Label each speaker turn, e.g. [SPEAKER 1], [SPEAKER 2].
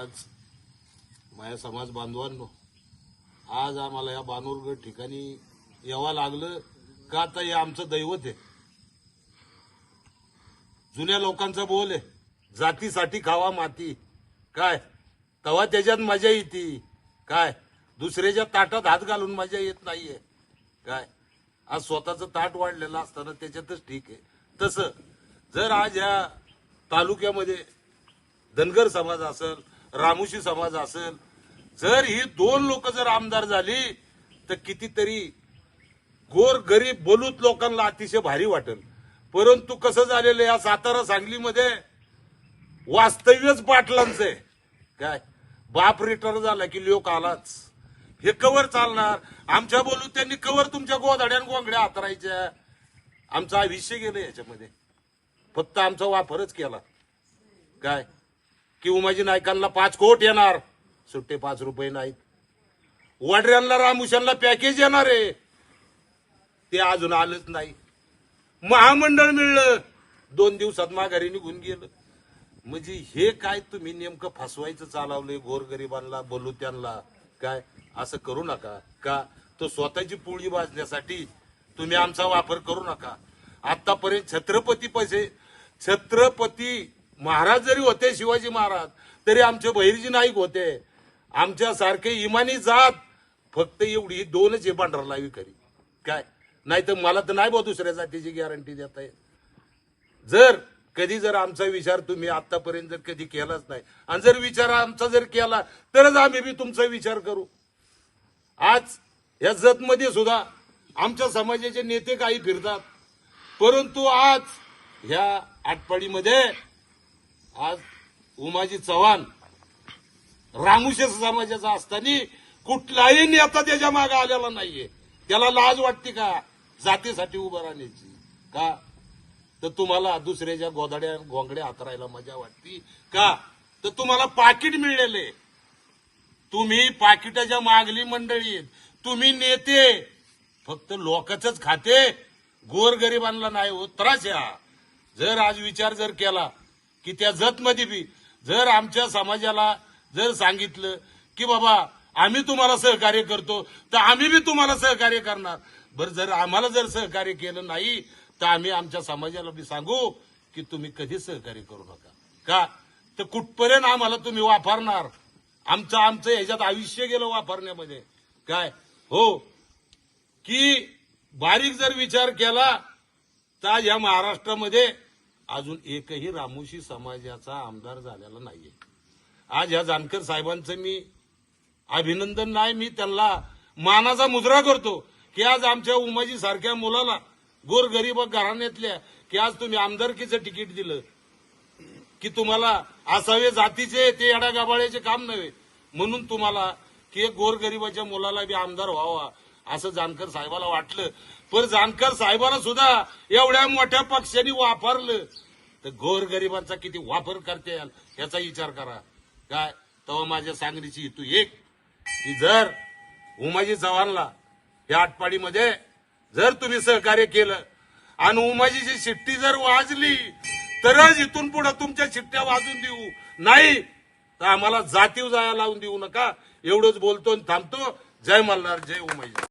[SPEAKER 1] आज माझ्या समाज बांधवांनो आज आम्हाला या बानूरगड ठिकाणी यावं लागलं का आता हे आमचं दैवत आहे. जुन्या लोकांचा बोल आहे जातीसाठी खावा माती. काय? तवा त्याच्यात मजा येते. काय? दुसऱ्याच्या ताटात हात घालून मजा येत नाहीये. काय? आज स्वतःचं ताट वाढलेलं असताना त्याच्यातच ठीक आहे. तसं जर आज या तालुक्यामध्ये धनगर समाज असेल रामुशी समाज असेल जर ही दोन लोक जर आमदार झाली तर कितीतरी गोर गरीब बोलूत लोकांना अतिशय भारी वाटेल. परंतु कसं झालेलं या सातारा सांगलीमध्ये वास्तव्यच पाटलांचं आहे. काय? बाप रिटर्न झाला की लोक आलाच. हे कवर चालणार? आमच्या बोलू त्यांनी कवर तुमच्या गोधाड्यान गोंगड्या हातरायच्या. आमचं आयुष्य गेलं याच्यामध्ये. फक्त आमचा वापरच केला. काय? की उमाजी नायकांना पाच कोट येणार. सुट्टे पाच रुपये नाहीत. वडऱ्यांना रामुशांना पॅकेज येणार आहे. ते अजून आलंच नाही. महामंडळ मिळलं. दोन दिवसात माघारी निघून गेलं. म्हणजे हे काय तुम्ही नेमकं फसवायचं चालवलंय गोरगरिबांना बलुत्यांना? काय? असं करू नका. का? तो स्वतःची पोळी वाजण्यासाठी तुम्ही आमचा वापर करू नका. आतापर्यंत छत्रपती पैसे छत्रपती महाराज जरी होते शिवाजी महाराज तरी आमचे बहिरजी नाईक होते. आमच्या सारखे इमानी जात फक्त एवढी दोनच हे लावी खरी. काय? नाही तर मला तर नाही बा दुसऱ्या जातीची गॅरंटी देता येत. जर कधी जर आमचा विचार तुम्ही आतापर्यंत जर कधी केलाच नाही आणि जर विचार आमचा जर केला तरच आम्ही बी तुमचा विचार करू. आज या जतमध्ये सुद्धा आमच्या समाजाचे नेते काही फिरतात. परंतु आज ह्या आटपाडीमध्ये आज उमाजी चव्हाण रामुशे समाजाचा असताना कुठलाही नेता त्याच्यामागे आलेला नाहीये. त्याला लाज वाटते का? जातीसाठी उभं राहण्याची. का? तर तुम्हाला दुसऱ्याच्या गोदाड्या गोंगड्या हातरायला मजा वाटती? का? तर तुम्हाला पाकिट मिळलेले. तुम्ही पाकिटाच्या मागली मंडळीत तुम्ही नेते. फक्त लोकच खाते. गोरगरिबांना नाही होत त्रास या जर आज विचार जर केला की त्या जतमध्ये बी जर आमच्या समाजाला जर सांगितलं की बाबा आम्ही तुम्हाला सहकार्य करतो तर आम्ही बी तुम्हाला सहकार्य करणार. बरं जर आम्हाला जर सहकार्य केलं नाही तर आम्ही आमच्या समाजाला बी सांगू की तुम्ही कधी सहकार्य करू नका. का? तर कुठपर्यंत आम्हाला तुम्ही वापरणार? आमचं आमचं ह्याच्यात आयुष्य गेलं वापरण्यामध्ये. काय? हो. की बारीक जर विचार केला तर या महाराष्ट्रामध्ये अजून एकही रामोशी समाजाचा आमदार झालेला नाहीये. आज या जानकर साहेबांचं मी अभिनंदन नाही मी त्यांना मानाचा मुजरा करतो की आज आमच्या उमाजी सारख्या मुलाला गोरगरीब घराण्यातल्या की आज तुम्ही आमदारकीचं तिकीट दिलं की तुम्हाला असावे जातीचे ते येड्या गाबाळ्याचे काम नव्हे म्हणून तुम्हाला की एक गोरगरिबाच्या मुलाला बी आमदार व्हावा असं जानकर साहेबाला वाटलं. पण जानकर साहेबांना सुद्धा एवढ्या मोठ्या पक्षांनी वापरलं. तर गोरगरिबांचा किती वापर करता येईल याचा विचार करा. काय? तेव्हा माझ्या सांगणीची हेतू एक की जर उमाजी चव्हाणला या आटपाडीमध्ये जर तुम्ही सहकार्य केलं आणि उमाजीची शिट्टी जर वाजली तरच इथून पुढे तुमच्या शिट्ट्या वाजून देऊ. नाही तर आम्हाला जातीव जाया लावून देऊ नका. एवढंच बोलतो आणि थांबतो. जय मल्हार जय उमाजी.